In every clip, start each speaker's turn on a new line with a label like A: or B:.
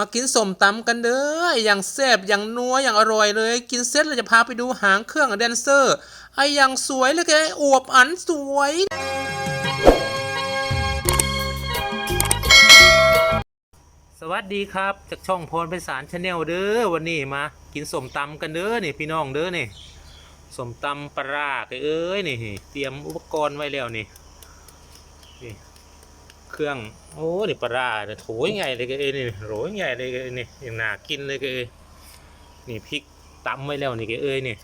A: มากินสมตำกันเด้ออย่างแซ่บอย่างนัวอย่างอร่อยเลย กินเสร็จเราจะพาไปดูหางเครื่องแดนเซอร์ไออย่างสวยเลยแกอวบอันสวยสวัสดีครับ จากช่องพรไพศาลชาแนลเด้อวันนี้มา กินสมตำกันเด้อนี่พี่น้องเด้อนี่สมตำปลาเอ้ยนี่เตรียมอุปกรณ์ไว้แล้วนี่ เครื่อง โอ้นี่ปลาเนี่ยโถยใหญ่เลยก็เอ้ยนี่โหยใหญ่เลยก็เอ้ยนี่อย่างน่ากินเลยก็เอ้ยนี่พริกตำไว้แล้วนี่ก็เอ้ยนี่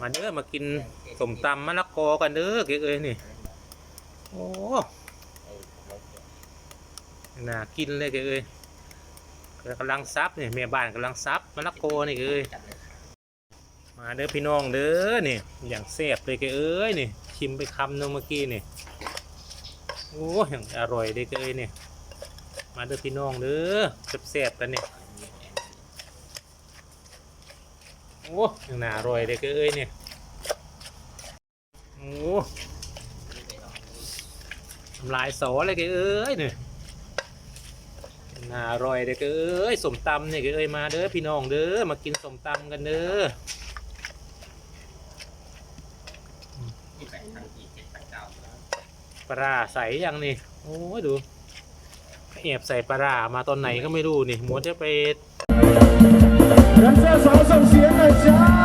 A: มาเด้อมากินสมตำมะละกอกันเด้อก็เอ้ยนี่โอ้น่ากินเลยก็เอ้ยกำลังซับนี่แม่บ้านกำลังซับมะละกอนี่ก็เอ้ยมาเด้อพี่น้องเด้อนี่อย่างแซ่บเลยก็เอ้ยนี่ชิมไปคำนึงเมื่อกี้นี่ โอ้ยอร่อยเลยก็เอ้ยเนี่ย มาเด้อพี่น้องเด้อแซ่บๆกันเนี่ยโอ้ยน่าอร่อยเลยก็เอ้ยเนี่ยโอ้ทำลายสอเลยก็เอ้ยเนี่ยน่าอร่อยเลยก็เอ้ยสมตำเนี่ยก็เอ้ยมาเด้อพี่น้องเด้อมากินสมตำกันเด้อ
B: ป
A: ลาใส่ยังนี่โอ้ดูแอบใส่ปลามาตอนไหนก็ไม่รู้นี่หมัวจะไป
C: แดนเซอร์สาวส่งเสียงหน่อยจ้า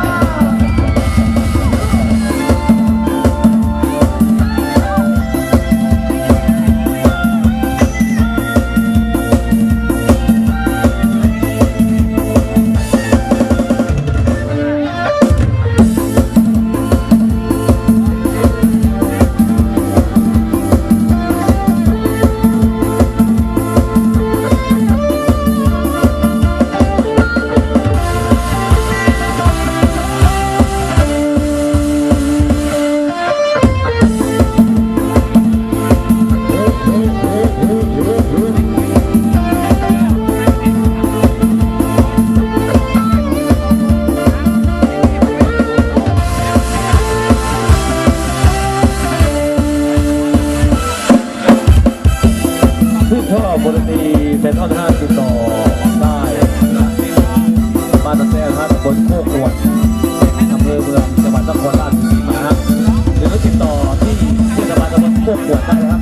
C: ติดต่อที่เทศบาลตำบลโคกขวดได้นะครับ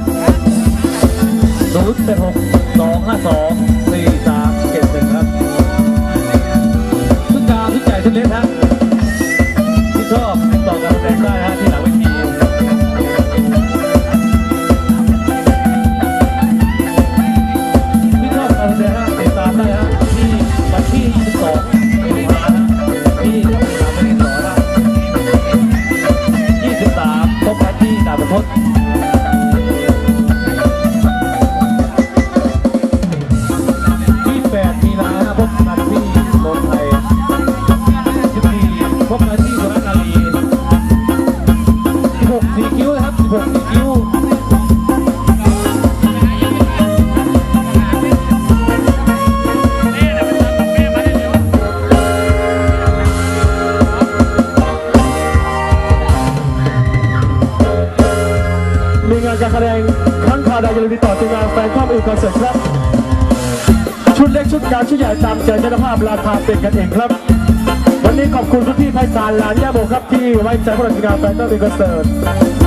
C: ศูนย์เป็นหกสองห้าสองสี่สามเจ็ดหนึ่งครับทุกการทุกใจทุกเล็กครับที่ชอบติดต่อการแสดงได้ฮะที่หลังเวทีที่ชอบการแสดงฮะติดตามได้ฮะที่วันที่22 กั ดอย่าลืมติดต่อทีมงานแฟนคลับอื่นคอนเสิร์ตครับ ชุดเล็กชุดกลางชุดใหญ่ตามใจเจ้าภาพราคาเป็นกันเองครับ วันนี้ขอบคุณทุกที่ไพศาลหลานย่าโบครับที่ไว้ใจพวกเราทีมงานแฟนคลับอื่นคอนเสิร์ต